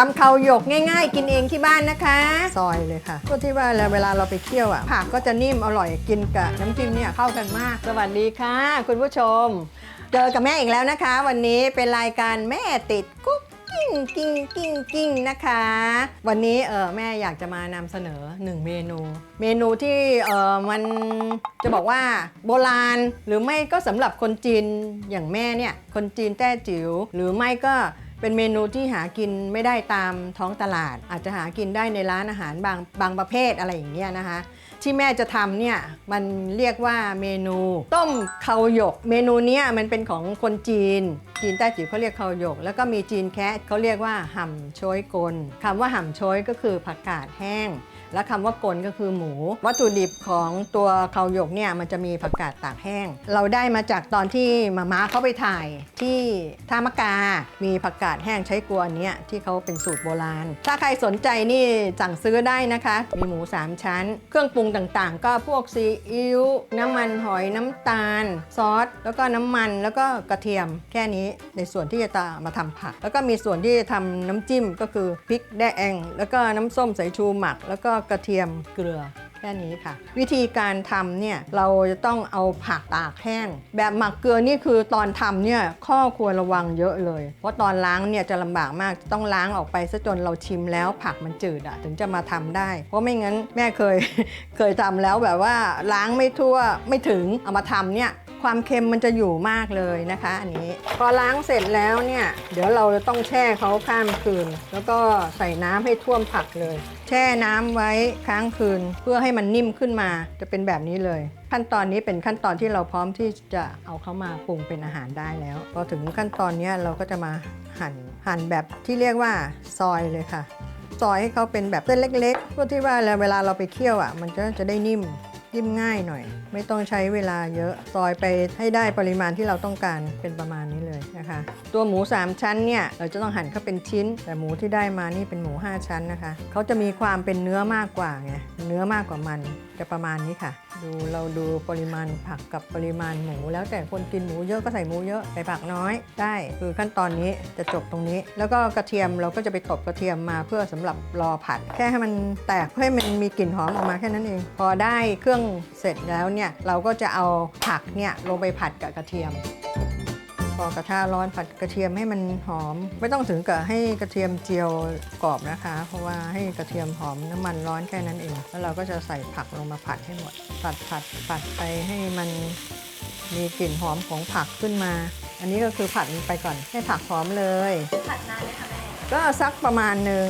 ทำเขาหยกง่าย ๆ กินเองที่บ้านนะคะ ซอยเลยค่ะก็ที่ว่าเวลาเราไปเคี่ยวอะผักก็จะนิ่มอร่อยกินกับน้ำจิ้มเนี่ยเข้ากันมาก สวัสดีค่ะ คุณผู้ชม เจอกับแม่อีกแล้วนะคะ วันนี้เป็นรายการแม่ติดกุ๊กกิ้งกิ้งกิ้งกิ้งนะคะ วันนี้เออแม่อยากจะมานำเสนอหนึ่งเมนู เมนูที่เออมันจะบอกว่าโบราณหรือไม่ก็สำหรับคนจีนอย่างแม่เนี่ยคนจีนแต้จิ๋วหรือไม่ก็ เป็นเมนูที่หากินไม่ได้ตามท้องตลาด อาจจะหากินได้ในร้านอาหารบางบางประเภทอะไรอย่างเงี้ยนะคะ ที่แม่จะทำเนี่ยมันเรียกว่าเมนู ต้มเขาหยก เมนูเนี้ยมันเป็นของคนจีน จีนใต้จิ๋วเขาเรียกเขาหยก แล้วก็มีจีนแคะเขาเรียกว่าห่ำโชยกลคำว่าห่ำโชยก็คือผักกาดแห้ง และคำว่ากลก็คือหมู วัตถุดิบของตัวเขาหยกเนี่ยมันจะมีผักกาดตากแห้ง เราได้มาจากตอนที่มาม่าเขาไปถ่ายที่ท่ามะกา มีผักกาดแห้งใช้กวนเนี้ยที่เขาเป็นสูตรโบราณ ถ้าใครสนใจนี่สั่งซื้อได้นะคะ มีหมู 3 ชั้น เครื่องปรุงต่างๆ ก็พวกซีอิ๊วน้ำมันหอยน้ำตาล ซอส แล้วก็น้ำมันแล้วก็กระเทียมแค่นี้ในส่วนที่จะมาทำผัก แล้วก็มีส่วนที่จะทำน้ำจิ้มก็คือพริกแดงแล้วก็น้ำส้มสายชูหมัก แล้วก็กระเทียมเกลือแค่นี้ค่ะ วิธีการทำเนี่ยเราจะต้องเอาผักตากแห้ง แบบหมักเกลือนี่คือตอนทำเนี่ยข้อควรระวังเยอะเลย เพราะตอนล้างเนี่ยจะลำบากมากต้องล้างออกไปซะจนเราชิมแล้วผักมันจืดอะถึงจะมาทำได้ เพราะไม่งั้นแม่เคย เคยทำแล้วแบบว่าล้างไม่ทั่วไม่ถึงเอามาทำเนี่ย ความเค็มมันจะอยู่มากเลยนะคะอันนี้ พอล้างเสร็จแล้วเนี่ย เดี๋ยวเราจะต้องแช่เขาข้ามคืน แล้วก็ใส่น้ำให้ท่วมผักเลย แช่น้ำไว้ค้างคืน เพื่อให้มันนิ่มขึ้นมาจะเป็นแบบนี้เลย ขั้นตอนนี้เป็นขั้นตอนที่เราพร้อมที่จะเอาเข้ามาปรุงเป็นอาหารได้แล้ว พอถึงขั้นตอนนี้เราก็จะมาหั่นหั่นแบบที่เรียกว่าซอยเลยค่ะซอยให้เขาเป็นแบบเส้นเล็กๆเพื่อที่ว่าเวลาเราไปเคี่ยวอะ มันจะจะได้นิ่มิ้มง่ายหน่อย ไม่ต้องใช้เวลาเยอะซอยไปให้ได้ปริมาณที่เราต้องการเป็นประมาณนี้เลยนะคะ ตัวหมู 3 ชั้นเนี่ยเราจะต้องหั่นเขาเป็นชิ้น แต่หมูที่ได้มานี่เป็นหมู 5 ชั้นนะคะเขาจะมีความเป็นเนื้อมากกว่าไงเนื้อมากกว่ามันจะประมาณนี้ค่ะ ดูเราดูปริมาณผักกับปริมาณหมู แล้วแต่คนกินหมูเยอะก็ใส่หมูเยอะใส่ผักน้อยได้คือขั้นตอนนี้จะจบตรงนี้ แล้วก็กระเทียมเราก็จะไปตบกระเทียมมาเพื่อสำหรับรอผัด แค่ให้มันแตกเพื่อให้มันมีกลิ่นหอมออกมาแค่นั้นเอง พอได้เครื่องเสร็จแล้วเนี่ยเราก็จะเอาผักเนี่ยลงไปผัดกับกระเทียม พอกระทะร้อนผัดกระเทียมให้มันหอม ไม่ต้องถึงกับให้กระเทียมเจียวกรอบนะคะ เพราะว่าให้กระเทียมหอมน้ำมันร้อนแค่นั้นเอง แล้วเราก็จะใส่ผักลงมาผัดให้หมด ผัดผัดผัดไปให้มันมีกลิ่นหอมของผักขึ้นมา อันนี้ก็คือผัดมันไปก่อนให้ผักหอมเลย ผัดนานไหมคะแม่ก็สักประมาณหนึ่ง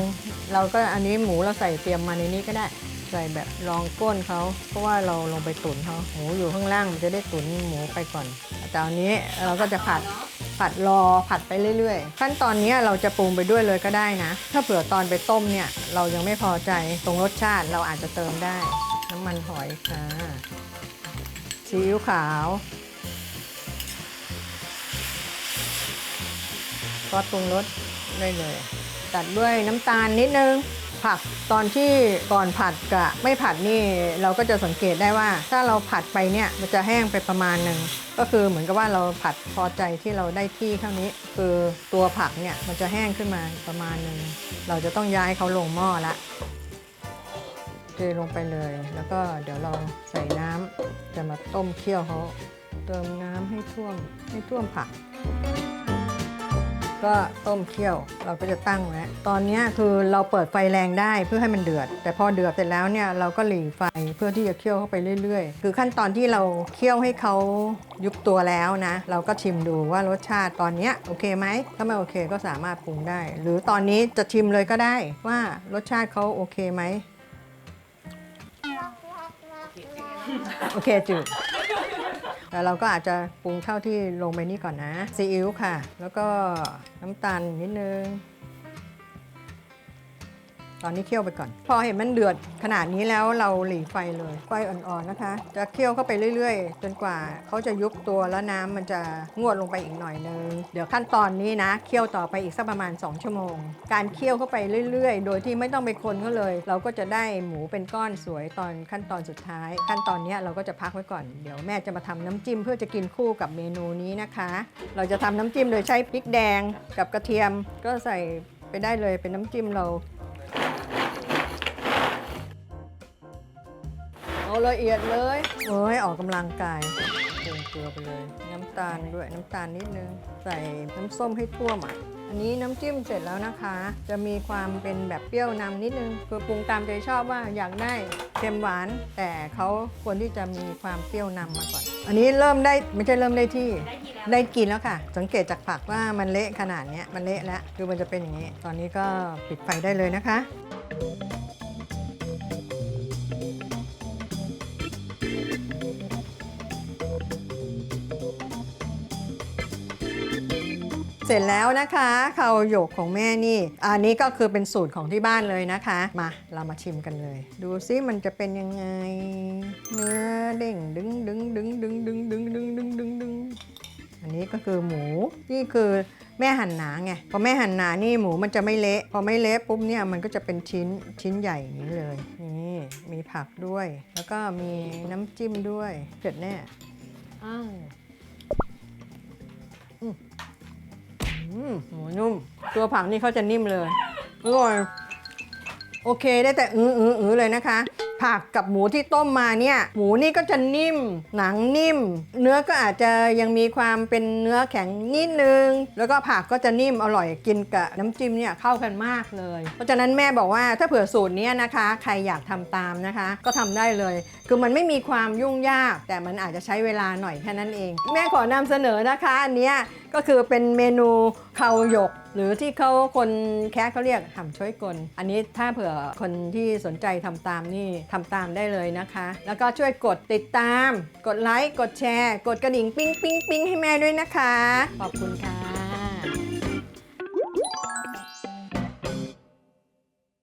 เราก็อันนี้หมูเราใส่เตรียมมาในนี้ก็ได้ใส่แบบรองก้นเขาเพราะว่าเราลงไปตุ๋นเขาหมูอยู่ข้างล่างมันจะได้ตุ๋นหมูไปก่อนแต่อันนี้เราก็จะผัดผัดรอผัดไปเรื่อยๆ ขั้นตอนนี้เราจะปรุงไปด้วยเลยก็ได้นะ ถ้าเผื่อตอนไปต้มเนี่ยเรายังไม่พอใจตรงรสชาติเราอาจจะเติมได้ น้ำมันหอยค่ะซีอิ๊วขาวก็ปรุงรสได้เลย ตัดด้วยน้ำตาลนิดนึง ผัก ตอนที่ก่อนผัดกับไม่ผัดนี่เราก็จะสังเกตได้ว่า ถ้าเราผัดไปเนี่ยมันจะแห้งไปประมาณหนึ่งก็คือเหมือนกับว่าเราผัดพอใจที่เราได้ที่เท่านี้ คือตัวผักเนี่ยมันจะแห้งขึ้นมาประมาณหนึ่งเราจะต้องย้ายเขาลงหม้อละเทลงไปเลย แล้วก็เดี๋ยวเราใส่น้ำจะมาต้มเคี่ยวเขาเติมน้ำให้ท่วมให้ท่วมผัก ก็ต้มเคี่ยวเราก็จะตั้งไว้ตอนเนี้ยคือเราเปิดไฟแรงได้เพื่อให้มันเดือด แต่พอเดือดเสร็จแล้วเนี่ยเราก็หลีไฟเพื่อที่จะเคี่ยวเข้าไปเรื่อยๆ คือขั้นตอนที่เราเคี่ยวให้เขายุบตัวแล้วนะ เราก็ชิมดูว่ารสชาติตอนเนี้ยโอเคไหมถ้าไม่โอเคก็สามารถปรุงได้ หรือตอนนี้จะชิมเลยก็ได้ว่ารสชาติเขาโอเคไหมโอเคจืด แต่เราก็อาจจะปรุงเท่าที่ลงไปนี่ก่อนนะซีอิ๊วค่ะ แล้วก็น้ำตาลนิดนึง ตอนนี้เคี่ยวไปก่อน พอเห็นมันเดือดขนาดนี้แล้วเราหลีไฟเลยไฟอ่อนๆนะคะ จะเคี่ยวเข้าไปเรื่อยๆ จนกว่าเขาจะยุบตัวแล้วน้ำมันจะงวดลงไปอีกหน่อยนึงเดี๋ยวขั้นตอนนี้นะเคี่ยวต่อไปอีกสักประมาณ 2 ชั่วโมง การเคี่ยวเข้าไปเรื่อยๆ โดยที่ไม่ต้องไปคนเขาเลย เราก็จะได้หมูเป็นก้อนสวยตอนขั้นตอนสุดท้าย ขั้นตอนนี้เราก็จะพักไว้ก่อนเดี๋ยวแม่จะมาทำน้ำจิ้มเพื่อจะกินคู่กับเมนูนี้นะคะ เราจะทำน้ำจิ้มโดยใช้พริกแดงกับกระเทียมก็ใส่ไปได้เลยเป็นน้ำจิ้มเรา ละเอียดเลยโอ้ยออกกำลังกายเติมเกลือไปเลย น้ำตาลด้วยน้ำตาลนิดนึง ใส่น้ำส้มให้ท่วมอะอันนี้น้ำจิ้มเสร็จแล้วนะคะ จะมีความเป็นแบบเปรี้ยวนำนิดนึงคือปรุงตามใจชอบว่าอยากได้เค็มหวาน แต่เขาควรที่จะมีความเปรี้ยวนำมาก่อน อันนี้เริ่มได้ไม่ใช่เริ่มได้ที่ ได้กินแล้วค่ะ สังเกตจากผักว่ามันเละขนาดเนี้ยมันเละแล้วคือมันจะเป็นอย่างนี้ ตอนนี้ก็ปิดไฟได้เลยนะคะ เสร็จแล้วนะคะข้าวหยกของแม่นี่ อันนี้ก็คือเป็นสูตรของที่บ้านเลยนะคะ มาเรามาชิมกันเลย ดูซิมันจะเป็นยังไง เนื้อเด้งดึงดึงดึงดึงดึงดึงดึงดึงดึงดึงอันนี้ก็คือหมูนี่คือแม่หั่นหนาไงพอแม่หั่นหนานี่หมูมันจะไม่เละ พอไม่เละปุ๊บเนี่ยมันก็จะเป็นชิ้นชิ้นใหญ่อย่างนี้เลยนี่มีผักด้วย แล้วก็มีน้ำจิ้มด้วยเสร็จแน่อ้าว หมูนุ่ม ตัวผักนี่เขาจะนิ่มเลย อร่อย โอเคได้แต่อืออืออือเลยนะคะ ผักกับหมูที่ต้มมาเนี่ย หมูนี่ก็จะนิ่ม หนังนิ่ม เนื้อก็อาจจะยังมีความเป็นเนื้อแข็งนิดนึง แล้วก็ผักก็จะนิ่มอร่อยกินกับน้ำจิ้มเนี่ยเข้ากันมากเลย เพราะฉะนั้นแม่บอกว่าถ้าเผื่อสูตรเนี้ยนะคะ ใครอยากทำตามนะคะ ก็ทำได้เลย คือมันไม่มีความยุ่งยาก แต่มันอาจจะใช้เวลาหน่อยแค่นั้นเอง แม่ขอนำเสนอนะคะอันนี้ก็คือเป็นเมนูเข่าหยก หรือที่เขาคนแคะเขาเรียกห่ำช่วยกล อันนี้ถ้าเผื่อคนที่สนใจทำตามนี่ทำตามได้เลยนะคะ แล้วก็ช่วยกดติดตาม กดไลค์กดแชร์ กดกระดิ่งปิ๊งปิ๊งปิ๊งให้แม่ด้วยนะคะ ขอบคุณค่ะ